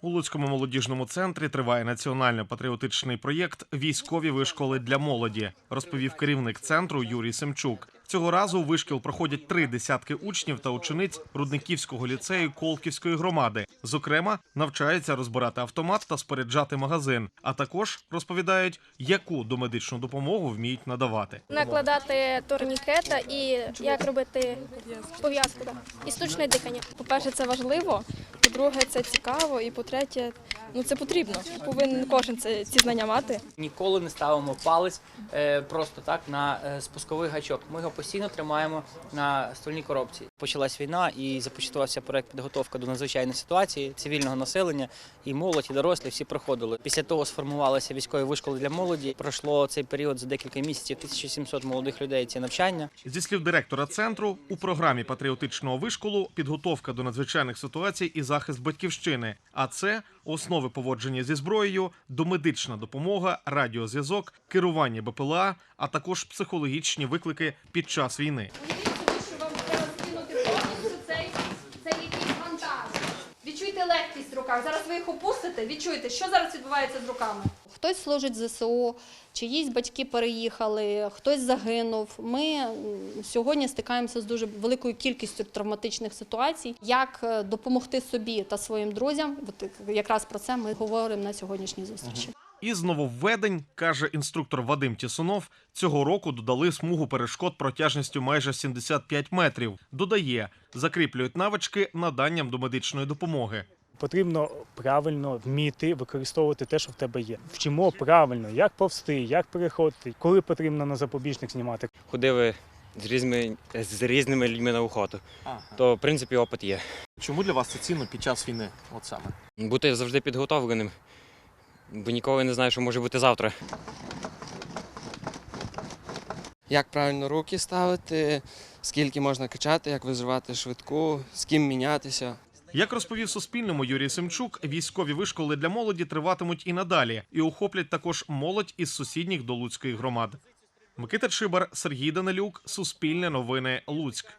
У Луцькому молодіжному центрі триває національно-патріотичний проєкт Військові вишколи для молоді, розповів керівник центру Юрій Семчук. Цього разу вишкіл проходять три десятки учнів та учениць Рудниківського ліцею Колківської громади. Зокрема, навчаються розбирати автомат та споряджати магазин. А також розповідають, яку домедичну допомогу вміють надавати. накладати турнікета і як робити пов'язку. І штучне дихання. По-перше, це важливо. По-друге, це цікаво. І по-третє, ну це потрібно. Повинен кожен це ці знання мати. Ніколи не ставимо палець е, просто так на е, спусковий гачок. Ми його постійно тримаємо на ствольній коробці. Почалась війна і започаткувався проект підготовка до надзвичайної ситуації цивільного населення. І молодь, і дорослі всі проходили. Після того сформувалися військові вишколи для молоді. Пройшло цей період за декілька місяців. 1700 молодих людей ці навчання. Зі слів директора центру, у програмі патріотичного вишколу підготовка до надзвичайних ситуацій і захист батьківщини. А це основи поводження зі зброєю, домедична допомога, радіозв'язок, керування БПЛА, а також психологічні виклики під час війни. Руках. Зараз ви їх опустите, відчуйте, що зараз відбувається з руками. Хтось служить в ЗСУ, чиїсь батьки переїхали, хтось загинув. Ми сьогодні стикаємося з дуже великою кількістю травматичних ситуацій. Як е, допомогти собі та своїм друзям? От якраз про це ми говоримо на сьогоднішній зустрічі. Із нововведень, каже інструктор Вадим Тісунов, цього року додали смугу перешкод протяжністю майже 75 метрів. Додає, закріплюють навички наданням домедичної допомоги. Потрібно правильно вміти використовувати те, що в тебе є. Вчимо правильно, як повсти, як переходити, коли потрібно на запобіжник знімати. ходили з різними, з різними людьми на охоту. То, в принципі, опит є. Чому для вас це цінно під час війни? От саме. Бути завжди підготовленим, бо ніколи не знаєш, що може бути завтра. як правильно руки ставити, скільки можна качати, як визивати швидку, з ким мінятися. Як розповів Суспільному Юрій Семчук, військові вишколи для молоді триватимуть і надалі, і охоплять також молодь із сусідніх до Луцької громад. Микита Чибар, Сергій Данилюк, Суспільне новини, Луцьк.